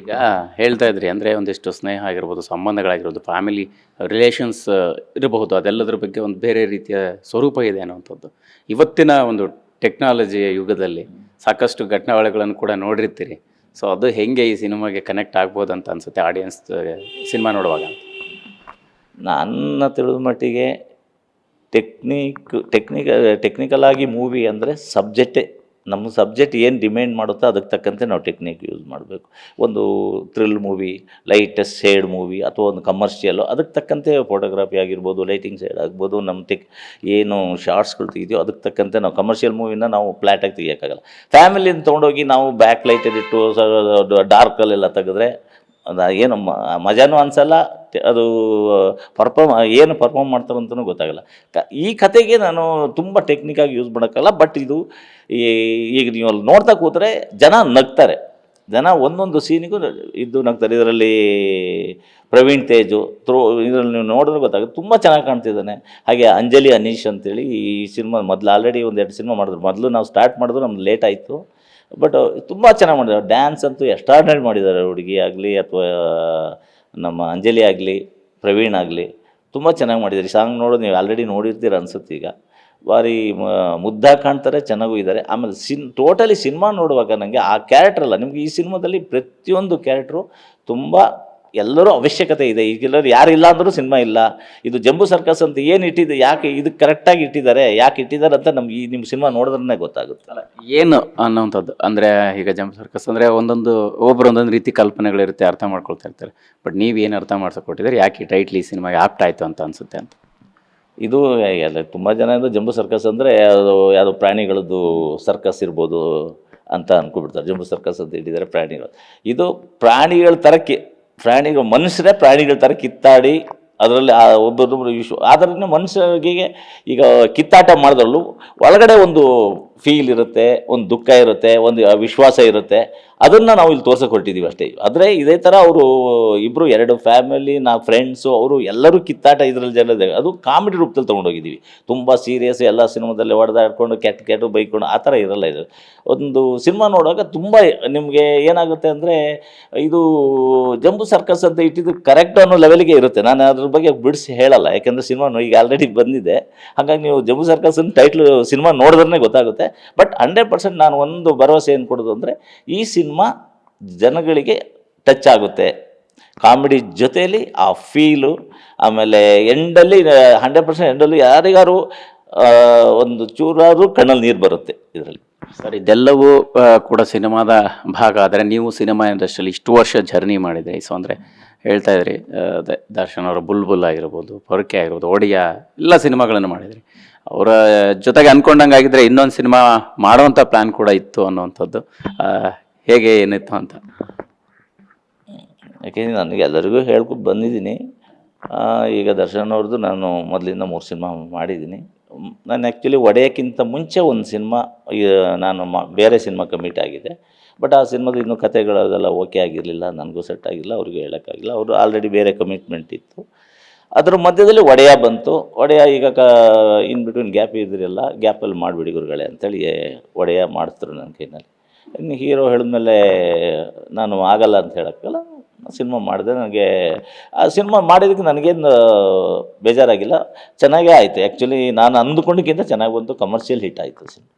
ಈಗ ಹೇಳ್ತಾ ಇದ್ರಿ, ಅಂದರೆ ಒಂದಿಷ್ಟು ಸ್ನೇಹ ಆಗಿರ್ಬೋದು, ಸಂಬಂಧಗಳಾಗಿರ್ಬೋದು ಫ್ಯಾಮಿಲಿ ರಿಲೇಷನ್ಸ್ ಇರಬಹುದು. ಅದೆಲ್ಲದರ ಬಗ್ಗೆ ಒಂದು ಬೇರೆ ರೀತಿಯ ಸ್ವರೂಪ ಇದೆ ಅನ್ನುವಂಥದ್ದು. ಇವತ್ತಿನ ಒಂದು ಟೆಕ್ನಾಲಜಿಯ ಯುಗದಲ್ಲಿ ಸಾಕಷ್ಟು ಘಟನಾವಳಿಗಳನ್ನು ಕೂಡ ನೋಡಿರ್ತೀರಿ. ಸೊ ಅದು ಹೆಂಗೆ ಈ ಸಿನಿಮಾಗೆ ಕನೆಕ್ಟ್ ಆಗ್ಬೋದು ಅಂತ ಅನ್ಸುತ್ತೆ ಆಡಿಯನ್ಸ್ ಸಿನಿಮಾ ನೋಡುವಾಗ? ನನ್ನ ತಿಳಿದ ಮಟ್ಟಿಗೆ ಟೆಕ್ನಿಕ್ ಟೆಕ್ನಿಕ ಟೆಕ್ನಿಕಲ್ ಆಗಿ ಮೂವಿ ಅಂದರೆ ಸಬ್ಜೆಕ್ಟೇ ನಮ್ಮ ಸಬ್ಜೆಕ್ಟ್ ಏನು ಡಿಮ್ಯಾಂಡ್ ಮಾಡುತ್ತೋ ಅದಕ್ಕೆ ತಕ್ಕಂತೆ ನಾವು ಟೆಕ್ನಿಕ್ ಯೂಸ್ ಮಾಡಬೇಕು. ಒಂದು thrill movie, lightest shade movie ಅಥವಾ ಒಂದು ಕಮರ್ಷಿಯಲ್ಲು ಅದಕ್ಕೆ ತಕ್ಕಂತೆ ಫೋಟೋಗ್ರಫಿ ಆಗಿರ್ಬೋದು, ಲೈಟಿಂಗ್ ಸೈಡ್ ಆಗ್ಬೋದು ನಮ್ಮ ಟೆಕ್ ಏನು ಶಾರ್ಟ್ಸ್ಗಳು ತೆಗಿದೆಯೋ ಅದಕ್ಕೆ ತಕ್ಕಂತೆ ನಾವು ಕಮರ್ಷಿಯಲ್ ಮೂವಿನ ನಾವು ಫ್ಲ್ಯಾಟಾಗಿ ತೆಗಿಯೋಕ್ಕಾಗಲ್ಲ. ಫ್ಯಾಮಿಲಿನ ತೊಗೊಂಡೋಗಿ ನಾವು ಬ್ಯಾಕ್ ಲೈಟಲ್ಲಿಟ್ಟು ಡಾರ್ಕಲ್ಲೆಲ್ಲ ತೆಗೆದ್ರೆ ಏನು ಮಜಾನೂ ಅನ್ಸಲ್ಲ ಅದು ಪರ್ಫಾರ್ಮ್ ಏನು ಪರ್ಫಾರ್ಮ್ ಮಾಡ್ತಾರೆ ಅಂತಲೂ ಗೊತ್ತಾಗಲ್ಲ. ಕ, ಈ ಕತೆಗೆ ನಾನು ತುಂಬ ಟೆಕ್ನಿಕಾಗಿ ಯೂಸ್ ಮಾಡೋಕ್ಕಲ್ಲ ಬಟ್ ಇದು ಈಗ ನೀವು ಅಲ್ಲಿ ನೋಡ್ತಾ ಕೂತ್ರೆ ಜನ ನಗ್ತಾರೆ. ಜನ ಒಂದೊಂದು ಸೀನಿಗೂ ಇದ್ದು ನಗ್ತಾರೆ. ಇದರಲ್ಲಿ ಪ್ರವೀಣ್ ತೇಜು ಥ್ರೋ ಇದರಲ್ಲಿ ನೀವು ನೋಡಿದ್ರೆ ಗೊತ್ತಾಗುತ್ತೆ, ತುಂಬ ಚೆನ್ನಾಗಿ ಕಾಣ್ತಿದ್ದಾನೆ. ಹಾಗೆ ಅಂಜಲಿ, ಅನೀಶ್ ಅಂತೇಳಿ ಈ ಸಿನಿಮಾ ಮೊದಲು ಆಲ್ರೆಡಿ ಒಂದು ಎರಡು ಸಿನಿಮಾ ಮಾಡಿದ್ರು. ಮೊದಲು ನಾವು ಸ್ಟಾರ್ಟ್ ಮಾಡಿದ್ರು ನಮ್ಗೆ ಲೇಟ್ ಆಯಿತು. ಬಟ್ ತುಂಬ ಚೆನ್ನಾಗಿ ಮಾಡಿದ್ದಾರೆ. ಡ್ಯಾನ್ಸ್ ಅಂತೂ ಎಕ್ಸ್ಟ್ರಾರ್ಡ್ನರಿ ಮಾಡಿದ್ದಾರೆ ಹುಡುಗಿ ಆಗಲಿ, ಅಥವಾ ನಮ್ಮ ಅಂಜಲಿ ಆಗಲಿ, ಪ್ರವೀಣ್ ಆಗಲಿ, ತುಂಬ ಚೆನ್ನಾಗಿ ಮಾಡಿದ್ದಾರೆ. ಸಾಂಗ್ ನೋಡೋದು ನೀವು ಆಲ್ರೆಡಿ ನೋಡಿರ್ತೀರ ಅನ್ಸುತ್ತೆ ಈಗ. ಭಾರಿ ಮುದ್ದ ಮುದ್ದಾಗಿ ಕಾಣ್ತಾರೆ, ಚೆನ್ನಾಗೂ ಇದ್ದಾರೆ. ಆಮೇಲೆ ಸಿನ್ ಟೋಟಲಿ ಸಿನಿಮಾ ನೋಡುವಾಗ ನನಗೆ ಆ ಕ್ಯಾರೆಕ್ಟ್ರಲ್ಲ ನಿಮಗೆ ಈ ಸಿನಿಮಾದಲ್ಲಿ ಪ್ರತಿಯೊಂದು ಕ್ಯಾರೆಕ್ಟ್ರು ತುಂಬ ಎಲ್ಲರೂ ಅವಶ್ಯಕತೆ ಇದೆ. ಈಗೆಲ್ಲರೂ ಯಾರಿಲ್ಲ ಅಂದರೂ ಸಿನಿಮಾ ಇಲ್ಲ. ಇದು ಜಂಬು ಸರ್ಕಸ್ ಅಂತ ಏನು ಇಟ್ಟಿದೆ ಯಾಕೆ ಇದು ಕರೆಕ್ಟಾಗಿ ಇಟ್ಟಿದ್ದಾರೆ ಯಾಕೆ ಇಟ್ಟಿದ್ದಾರೆ ಅಂತ ನಮ್ಗೆ ಈ ನಿಮ್ಮ ಸಿನಿಮಾ ನೋಡಿದ್ರೆ ಗೊತ್ತಾಗುತ್ತೆ. ಏನು ಅನ್ನೋವಂಥದ್ದು? ಅಂದರೆ ಈಗ ಜಂಬು ಸರ್ಕಸ್ ಅಂದರೆ ಒಂದೊಂದು ಒಬ್ಬರು ಒಂದೊಂದು ರೀತಿ ಕಲ್ಪನೆಗಳಿರುತ್ತೆ ಅರ್ಥ ಮಾಡ್ಕೊಳ್ತಾ ಇರ್ತಾರೆ. ಬಟ್ ನೀವು ಏನು ಅರ್ಥ ಮಾಡಿಸ್ಕೊಟ್ಟಿದ್ದಾರೆ ಯಾಕೆ ಈ ಟೈಟ್ಲಿ ಈ ಸಿನಿಮಾಗೆ ಆಪ್ಟ್ ಆಯಿತು ಅಂತ ಅನ್ಸುತ್ತೆ ಅಂತ? ಇದು ತುಂಬ ಜನ ಇದು ಜಂಬು ಸರ್ಕಸ್ ಅಂದರೆ ಅದು ಯಾವುದೋ ಪ್ರಾಣಿಗಳದ್ದು ಸರ್ಕಸ್ ಇರ್ಬೋದು ಅಂತ ಅನ್ಕೊಬಿಡ್ತಾರೆ ಜಂಬು ಸರ್ಕಸ್ ಅಂತ ಇಟ್ಟಿದ್ದಾರೆ ಪ್ರಾಣಿಗಳು. ಇದು ಪ್ರಾಣಿಗಳ ಥರ ಕಿ ಪ್ರಾಣಿಗಳು, ಮನುಷ್ಯರೇ ಪ್ರಾಣಿಗಳ ಥರ ಕಿತ್ತಾಡಿ ಅದರಲ್ಲಿ ಆ ಒಬ್ಬೊಬ್ಬರು ವಿಶ್ವ ಆದ್ದರಿಂದ ಮನುಷ್ಯರಿಗೆ ಈಗ ಕಿತ್ತಾಟ ಮಾಡಿದ್ರಲ್ಲೂ ಒಳಗಡೆ ಒಂದು ಫೀಲ್ ಇರುತ್ತೆ, ಒಂದು ದುಃಖ ಇರುತ್ತೆ, ಒಂದು ವಿಶ್ವಾಸ ಇರುತ್ತೆ. ಅದನ್ನು ನಾವು ಇಲ್ಲಿ ತೋರ್ಸಕ್ಕೆ ಹೊರಟಿದ್ದೀವಿ ಅಷ್ಟೇ. ಆದರೆ ಇದೇ ಥರ ಅವರು ಇಬ್ಬರು ಎರಡು ಫ್ಯಾಮಿಲಿ ನಾ ಫ್ರೆಂಡ್ಸು ಅವರು ಎಲ್ಲರೂ ಕಿತ್ತಾಟ ಇದರಲ್ಲಿ ಜನ ಅದು ಕಾಮಿಡಿ ರೂಪದಲ್ಲಿ ತೊಗೊಂಡೋಗಿದ್ದೀವಿ ತುಂಬ ಸೀರಿಯಸ್ ಎಲ್ಲ ಸಿನಿಮಾದಲ್ಲಿ ಹೊಡೆದಾಡ್ಕೊಂಡು, ಕೆಟ್ಟ ಕೆಟ್ಟು ಬೈಕೊಂಡು ಆ ಥರ ಇರಲ್ಲ ಇದು. ಒಂದು ಸಿನಿಮಾ ನೋಡುವಾಗ ತುಂಬ ನಿಮಗೆ ಏನಾಗುತ್ತೆ ಅಂದರೆ ಇದು ಜಂಬು ಸರ್ಕಸ್ ಅಂತ ಇಟ್ಟಿದ್ದು ಕರೆಕ್ಟ್ ಅನ್ನೋ ಲೆವೆಲ್ಗೆ ಇರುತ್ತೆ. ನಾನು ಅದ್ರ ಬಗ್ಗೆ ಬಿಡಿಸಿ ಹೇಳಲ್ಲ. ಯಾಕೆಂದರೆ ಸಿನಿಮಾ ಈಗ ಆಲ್ರೆಡಿ ಬಂದಿದೆ. ಹಾಗಾಗಿ ನೀವು ಜಂಬು ಸರ್ಕಸ್ ಟೈಟ್ಲು ಸಿನಿಮಾ ನೋಡಿದ್ರೆ ಗೊತ್ತಾಗುತ್ತೆ. ಬಟ್ ಹಂಡ್ರೆಡ್ ಪರ್ಸೆಂಟ್ ನಾನು ಒಂದು ಭರವಸೆ ಏನು ಕೊಡೋದು ಅಂದರೆ ಈ ಸಿನಿಮಾ ಜನಗಳಿಗೆ ಟಚ್ ಆಗುತ್ತೆ. ಕಾಮಿಡಿ ಜೊತೆಯಲ್ಲಿ ಆ ಫೀಲು, ಆಮೇಲೆ ಎಂಡಲ್ಲಿ, ಹಂಡ್ರೆಡ್ ಪರ್ಸೆಂಟ್ ಎಂಡಲ್ಲಿ ಯಾರಿಗಾರು ಒಂದು ಚೂರಾದ್ರು ಕಣ್ಣಲ್ಲಿ ನೀರು ಬರುತ್ತೆ ಇದರಲ್ಲಿ. ಸರ್, ಇದೆಲ್ಲವೂ ಕೂಡ ಸಿನಿಮಾದ ಭಾಗ. ಆದರೆ ನೀವು ಸಿನಿಮಾ ಇಂಡಸ್ಟ್ರಿಯಲ್ಲಿ ಇಷ್ಟು ವರ್ಷ ಜರ್ನಿ ಮಾಡಿದ್ರಿ. ಸೊ, ಅಂದರೆ ಹೇಳ್ತಾ ಇದ್ರಿ ದರ್ಶನ್ ಅವರ ಬುಲ್ಬುಲ್ ಆಗಿರ್ಬೋದು, ಪೊರಕೆ ಆಗಿರ್ಬೋದು, ಒಡಿಯಾ ಎಲ್ಲ ಸಿನಿಮಾಗಳನ್ನು ಮಾಡಿದ್ರಿ. ಅವರ ಜೊತೆಗೆ ಅನ್ಕೊಂಡಂಗೆ ಆಗಿದ್ರೆ ಇನ್ನೊಂದು ಸಿನಿಮಾ ಮಾಡುವಂಥ ಪ್ಲ್ಯಾನ್ ಕೂಡ ಇತ್ತು ಅನ್ನುವಂಥದ್ದು. ಹೇಗೆ ಏನಿತ್ತು ಅಂತ. ಯಾಕೆಂದರೆ ನನಗೆ ಎಲ್ಲರಿಗೂ ಹೇಳ್ಕೊಂಡು ಬಂದಿದ್ದೀನಿ. ಈಗ ದರ್ಶನ್ ಅವ್ರದ್ದು ನಾನು ಮೊದಲಿಂದ ಮೂರು ಸಿನಿಮಾ ಮಾಡಿದ್ದೀನಿ. ನಾನು ಆ್ಯಕ್ಚುಲಿ ಒಡೆಯಕ್ಕಿಂತ ಮುಂಚೆ ಒಂದು ಸಿನಿಮಾ ನಾನು ಮಾ, ಬೇರೆ ಸಿನಿಮಾ ಕಮಿಟ್ ಆಗಿದೆ ಬಟ್ ಆ ಸಿನಿಮಾದ ಇನ್ನೂ ಕತೆಗಳು ಅದೆಲ್ಲ ಓಕೆ ಆಗಿರಲಿಲ್ಲ, ನನಗೂ ಸೆಟ್ ಆಗಿಲ್ಲ, ಅವ್ರಿಗೂ ಹೇಳೋಕ್ಕಾಗಿಲ್ಲ. ಅವರು ಆಲ್ರೆಡಿ ಬೇರೆ ಕಮಿಟ್ಮೆಂಟ್ ಇತ್ತು. ಅದ್ರ ಮಧ್ಯದಲ್ಲಿ ಒಡೆಯ ಬಂತು. ಒಡೆಯ ಈಗ ಕ ಇನ್ ಬಿಟ್ವೀನ್ ಗ್ಯಾಪ್ ಇದ್ರಲ್ಲ. ಗ್ಯಾಪಲ್ಲಿ ಮಾಡಿಬಿಡಿ ಗುರುಗಳೇ ಅಂತೇಳಿ ಒಡೆಯ ಮಾಡಿಸ್ತರು ನನ್ನ ಕೈನಲ್ಲಿ. ಇನ್ನು ಹೀರೋ ಹೇಳಿದ್ಮೇಲೆ ನಾನು ಆಗಲ್ಲ ಅಂತ ಹೇಳೋಕ್ಕಲ್ಲ ಸಿನಿಮಾ ಮಾಡಿದೆ, ನನಗೆ, ಆ ಸಿನಿಮಾ ಮಾಡಿದ್ದಕ್ಕೆ ನನಗೇನು ಬೇಜಾರಾಗಿಲ್ಲ. ಚೆನ್ನಾಗೇ ಆಯಿತು. ಆ್ಯಕ್ಚುಲಿ ನಾನು ಅಂದುಕೊಂಡಕ್ಕಿಂತ ಚೆನ್ನಾಗಿ ಬಂತು. ಕಮರ್ಷಿಯಲ್ ಹಿಟ್ ಆಯಿತು ಸಿನಿಮಾ.